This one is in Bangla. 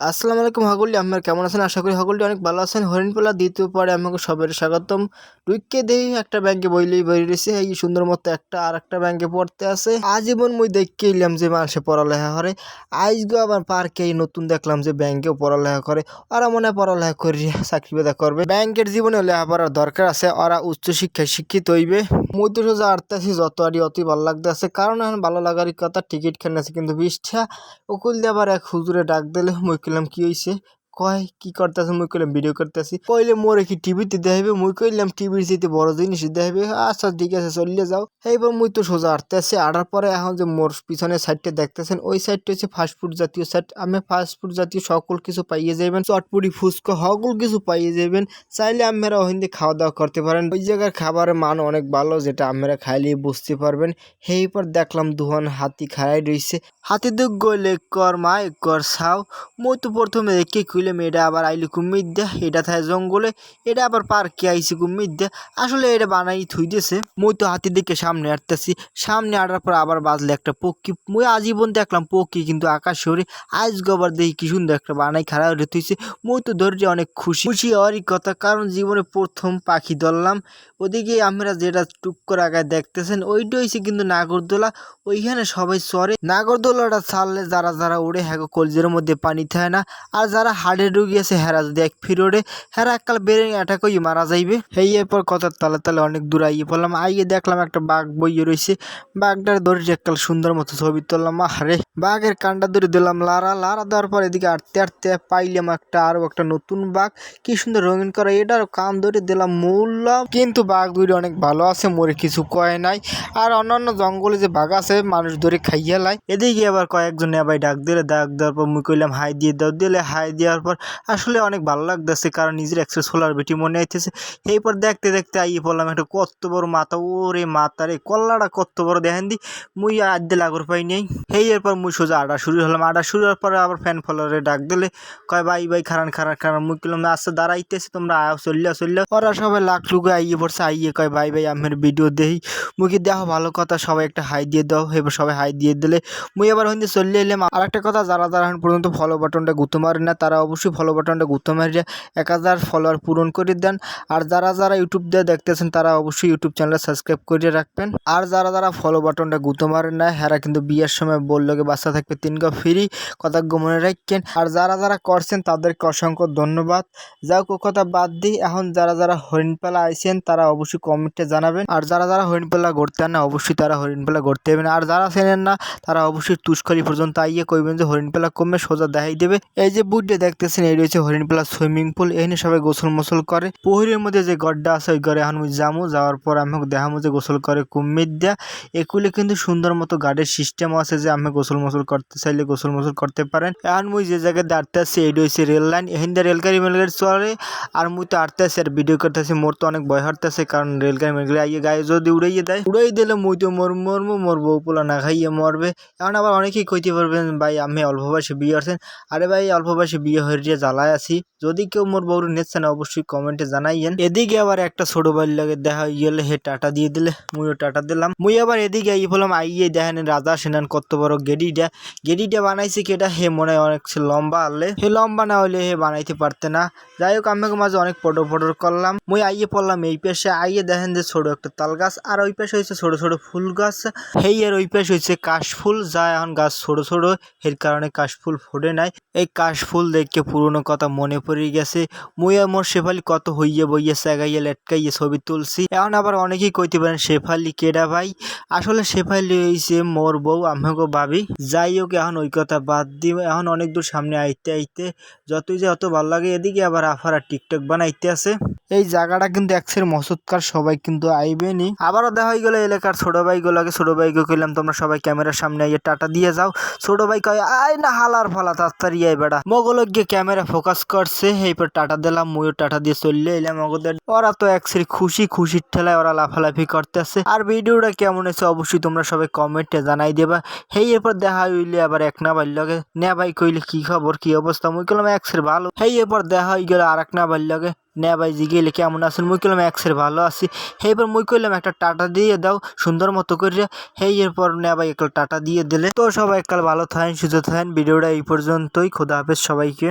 আসসালামু আলাইকুম হাগুল্লি আপনার কেমন আছেন? আশা করি হাগুল্লি অনেক ভালো আছেন। হরিণপালা দ্বিতীয় পরে আমাকে সবের স্বাগতম। টুইকে দেই, একটা ব্যাংকে বইলেই বই রয়েছে। এই সুন্দর মতো একটা আর একটা ব্যাংকে পড়তে আছে। আজীবন মুই দেখকে এলাম যে মানুষে পড়ালেখা করে। আজগো আবার পার্কে নতুন দেখলাম যে ব্যাংকেও পড়ালেখা করে। ওরা মনে হয় পড়ালেখা করে, চাকরি বেদা করবে। ব্যাংকের জীবনে লেখাপড়ার দরকার আছে। ওরা উচ্চশিক্ষায় শিক্ষিত হইবে। মুই তো সোজা আটতেছি যত আরই অতি ভালো লাগতে আছে। কারণ এখন ভালো লাগারই কথা, টিকিট আছে কিন্তু বিশটা উকুল দিয়ে আবার এক হুজুরে ডাক দিলে, মুই কইলাম কি হইছে কয়, কি করতেছে, মুই কইলাম ভিডিও করতেছি। কইলে মোরে কি টিভিতে দেখাইবে? মুই কইলাম টিভির যেতে বড় জিনিস দেখাইবে। আচ্ছা ঠিক আছে, চলিয়ে যাও। এইবার মুই তো সোজা আটতেছি আড়ার পরে এখন যে মোর পিছনের সাইডটা দেখতেছেন, ওই সাইডটা হচ্ছে ফাস্টফুড জাতীয় সাইড আমি ফাস্টফুড জাতীয় সকল কিছু পাইয়ে যাবেন চটপুরি ফুচকা, সকল কিছু পাইয়ে যাবেন চাইলে আপনারা ওখান খাওয়া দাওয়া করতে পারেন। ওই জায়গার খাবারের মান অনেক ভালো, যেটা আপনারা খাইলে বুঝতে পারবেন। সেই পর দেখলাম দুহান হাতি খাড়াই রইছে। হাতি দুঃখ গলে, কর মা, কর সাও। মই তো প্রথমে দেখে কইলাম এটা আবার আইলি কুমির দে এটা থাকে জঙ্গলে, এটা আবার পার্কে আইসি কুমির দে আসলে এটা বানাই থুই দিয়েছে মই তো হাতি দিকে সামনে আটতেছি। সামনে আটার পর আবার বাজলে একটা পক্ষী। মই আজীবন দেখলাম পক্ষী কিন্তু আকাশ সরে আজ গোবার দেখি কি সুন্দর একটা বানাই খারাপ হয়ে থুইছে। মই তো ধৈর্য অনেক খুশি। খুশি হওয়ারই কথা, কারণ জীবনে প্রথম পাখি ধরলাম। ওদিকে আমরা যেটা টুক করে আগায় দেখতেছেন, ওইটা হয়েছে কিন্তু নাগরদোলা। ওইখানে সবাই চড়ে নাগরদোলাটা ছাড়লে যারা যারা উড়ে হ্যাঁ কলজের মধ্যে পানি থাকে না। আর যারা হাড়ে রুগী আছে হেরা যদি এক ফিরোডে হেরা এককাল বেড়ে অ্যাটাক হয়ে মারা যাইবে। এই এরপর কথার তালে তালে অনেক দূর আইয়ে পড়লাম। আইয়ে দেখলাম একটা বাঘ বইয়ে রয়েছে বাঘটার ধরে এককাল সুন্দর মতো ছবি তুললাম। আরে বাঘের কান্ডা ধরে দিলাম লারা। লারা দেওয়ার পর এদিকে আটতে আটতে পাইলাম একটা আরও একটা নতুন বাঘ। কি সুন্দর রঙিন করা এটার কান ধরে দিলাম মূল্য। কিন্তু বাঘ দুইটা অনেক ভালো আছে, মরে কিছু কয় নাই। আর অন্যান্য জঙ্গলে যে বাঘ আছে, মানুষ ধরে খাইয়া লাই এদিকে আবার কয়েকজন নেবাই ডাক দিলে, ডাক দেওয়ার পর মুই কইলাম, হাই দিয়ে দাও। দিলে হাই দেওয়ার পর আসলে অনেক ভালো লাগতেছে কারণ নিজের একশো সোলার বেটি মনে আইতেছে। এরপর দেখতে দেখতে আইয়ে পড়লাম একটা কত বড় মাথা, ওরে মাথা রে, কল্লাটা কত বড় দেখেন দি, মুই আদ্যে লাগর পাই নেই। এই এরপর মুই সোজা আডা শুরু হলাম। আডা শুরু হওয়ার পরে আবার ফ্যান ফলোয়ারে ডাক দিলে, কয়, ভাই ভাই, খারান খারান খারান। মুই কইলাম, না আচ্ছা দাঁড়াইতেছি তোমরা, আয় চললে চললে ওরা সবাই লাখ লুকে আইয়ে পড়ছে। আইয়ে কয়, ভাই ভাই আমের ভিডিও দেই কি দেখো, ভালো কথা, সবাই একটা হাই দিয়ে দাও। এবার সবাই হাই দিয়ে দিলে। মুই আবার হইতে চললে এলাম। আর একটা কথা, যারা যারা এখন পর্যন্ত ফলো বাটনটা গুঁতো মারে না, তারা অবশ্যই ফলো বাটনটা গুঁতো মারিয়ে এক হাজার ফলোয়ার পূরণ করে দেন। আর যারা যারা ইউটিউব দিয়ে দেখতেছেন, তারা অবশ্যই ইউটিউব চ্যানেল সাবস্ক্রাইব করে রাখবেন। আর যারা যারা ফলো বাটনটা গুঁতো মারেন না হেরা কিন্তু বিয়ের সময় বলল বাচ্চা থাকবে তিন গা ফ্রি কথা মনে রাখেন? আর যারা যারা করছেন, তাদেরকে অসংখ্য ধন্যবাদ। যাও কথা বাদ দিই এখন যারা যারা হরিণপালা আইছেন, তারা অবশ্যই কমেন্টে জানাবেন। আর যারা যারা হরিণপালা ঘুরতে না, অবশ্যই তারা হরিণপালা ঘুরতে যাবেন আর যারা চেনেন না, তারা অবশ্যই তুষ্করি পর্যন্ত আইয়ে কইবেন যে, হরিণপালা কমে সোজা দেখাই দেবে। এই যে বুটে দেখতেছেন, এই রয়েছে হরিণপালা সুইমিং পুল। এখানে সবাই গোসল মোসল করে। পুকুরের মধ্যে যে গড্ডা আছে, ওই এখন আমি যামু যাওয়ার পর আমি দেখামো যে গোসল করে কুমির দেয়া। এগুলি কিন্তু সুন্দর মতো গার্ডের সিস্টেম আছে যে আমি গোসল মোসল করতে চাইলে গোসল মোসল করতে পারেন। এখন মুই যে জায়গায় দাঁড়তে আছি এইটা হচ্ছে রেল লাইন। এখান দিয়ে রেলগাড়ি মেলগাড়ি চলে। আর মুই তো আটতে আছি আর ভিডিও করতে করতেছি, মোর তো অনেক ভয় হারতেছে কারণ রেলগাড়ি মেলগাড়ি আইয়ে গায়ে যদি উড়াইয়ে দেয় উড়াই দিলে মুই তো মর, মরবো মোর বউ পোলা না খাইয়ে মরবে। এখন আবার অনেকেই কইতে পারবেন, ভাই আমি অল্প বয়সে বিয়ে করছেন। আরে ভাই, অল্প বয়সে বিয়ে হয়ে জ্বালায় আছি। যদি কেউ মোর বউরে নিচ্ছেন অবশ্যই কমেন্টে জানাইয়েন। এদিকে আবার একটা ছোট বাড়ি লাগে দেখা গেলে, হে টাটা দিয়ে দিলে, মুইও টাটা দিলাম। মুই আবার এদিকে আই বললাম, আইয়ে দেখেন রাজা সেনান কত বড় গেডিটা। গেডিটা বানাইছে কেটা, হে মনে হয় অনেক লম্বা আনলে হে লম্বা না হলে হে বানাইতে পারতে না। যাই হোক আমি মাঝে অনেক ফটো ফটো করলাম। মুই আইয়ে পড়লাম এই পাশে, আইয়ে দেখেন যে ছোট একটা তাল গাছ, আর ওই পাশে হয়েছে ছোট ছোট ফুল গাছ। হেই, আর ওই পাশে হয়েছে কাশফুল, যা এখন গাছ ছোট ছোট এর কারণে কাশফুল ফোটে নাই। এই কাশফুল দেখে পুরনো কথা মনে পড়ে গেছে। মুই আর মোর শেফালি কত হইয়ে বইয়ে সেগাইয়ে লেটকাইয়ে ছবি তুলছি। এখন আবার অনেকেই কইতে পারেন, শেফালি কেডা ভাই? আসলে শেফালি হইছে মোর বউ আমাকে ভাবি। যাই হোক, এখন ওই কথা বাদ দি এখন অনেক দূর সামনে আইতে আইতে যতই যে অত ভালো লাগে, এদিকে আবার আফারা টিকটক বানাইতে আছে। এই জায়গাটা কিন্তু একসের মসৎকার, সবাই কিন্তু আইবেনি আবারও দেখা হয়ে গেলো এলাকার ছোট ভাইগুলোকে, ছোট ভাইকে কইলাম, তোমরা সবাই ক্যামেরার সামনে আইয়ে টাটা দিয়ে যাও। ছোট ভাই কয়, আয় না হালার ফালা তাড়াতাড়ি আই বেড়া মগল গিয়ে ক্যামেরা ফোকাস করছে এইপর টাটা দিলাম, ময়ূর টাটা দিয়ে চললে এলাম মগদের। ওরা তো একসের খুশি, খুশির ঠেলায় ওরা লাফালাফি করতেছে। আর ভিডিওটা কেমন হয়েছে অবশ্যই তোমরা সবাই কমেন্টে জানাই দেবা। হেই, এরপর দেখা হইলে আবার এক না লগে নে ভাই কইলে কি খবর, কি অবস্থা? মুই কইলাম একসের ভালো। হেই, এরপর দেখা হয়ে গেল আর এক না লগে নে ভাই জিগেলে কেমন আছেন। মুই কইলাম, এক্সের ভালো আছি। এইবার মুই কইলাম, একটা টাটা দিয়ে দাও, সুন্দর মতো করে হেই, এরপর নে ভাই একটা টাটা দিয়ে দিলে। তো সবাই কাল ভালো থাকেন, সুস্থ থাকেন। ভিডিওটা এই পর্যন্তই। খোদা হাফেজ সবাইকে।